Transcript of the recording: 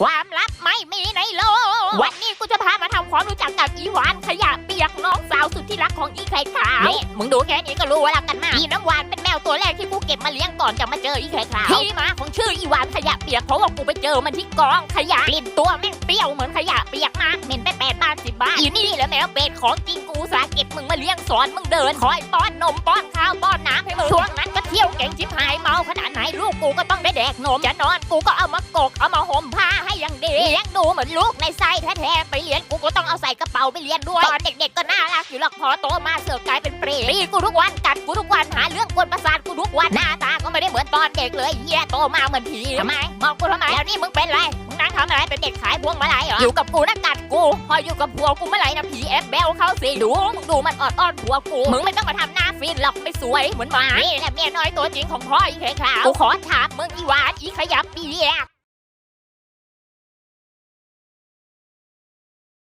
ความลับไม่มีในโลก วันนี้กูจะพามาทำความรู้จักกับอีหวานขยะเปียกน้องสาวสุดที่รักของอีไข่ขาวนี่มึงดูแค่นี้ก็รู้ว่ารักกันมาก อีน้ำหวานเป็นแมวตัวแรกที่กูเก็บมาเลี้ยงก่อนจะมาเจออีไข่ขาวที่มาของชื่ออีหวานขยะเปียกเพราะว่ากูไปเจอมันที่กองขยะกลิ่นตัวแม่งเปรี้ยวเหมือนขยะเปียกมากเหม็นไปแปดบาทสิบบาทอีนี่แหละแมวเป็ดของจริงกูอุตสาห์เก็บมึงมาเลี้ยงสอนมึงเดินคอยป้อนนมป้อนข้าวป้อนน้ำให้มึงช่วงนั้นก็เที่ยวเก่งชิบหายเมาขนาดไหนลูกกูก็ต้องได้แดกนมจะนอนกูก็เอามากกเอามาห่มผ้าให้อย่างดี เลี้ยงดูเหมือนลูกในไส้แท้ๆไปเรียนกูก็ต้องเอาใส่กระเป๋าไปเรียนด้วย ตอนเด็กๆก็น่ารักอยู่หรอกพอโตมาเสือกกลายเป็นเปรตตีกูทุกวันกัดกูทุกวันหาเรื่องกวนประสาทกูทุกวันหน้าตาก็ไม่ได้เหมือนตอนเด็กเลยเฮียโตมาเหมือนผีทำไมมองกูทำไมแล้วนี่มึงเป็นไรมึงนั่งทำอะไรเป็นเด็กขายพวงมาลัยเหรออยู่กับกูนะกัดกู พออยู่กับผัวกูเมื่อไหร่นะผีแอบแบลเข้าสิดูมึงดูมันออดอ้อนผัวกูมึงไม่ต้องมาทำหน้าฟินหรอกไม่สวยเหมือนหมานี่แหละเมียน้อยตัวจริงของพ่ออีแขขาวกูขอถามมึงอีหวานอีขยับเปียก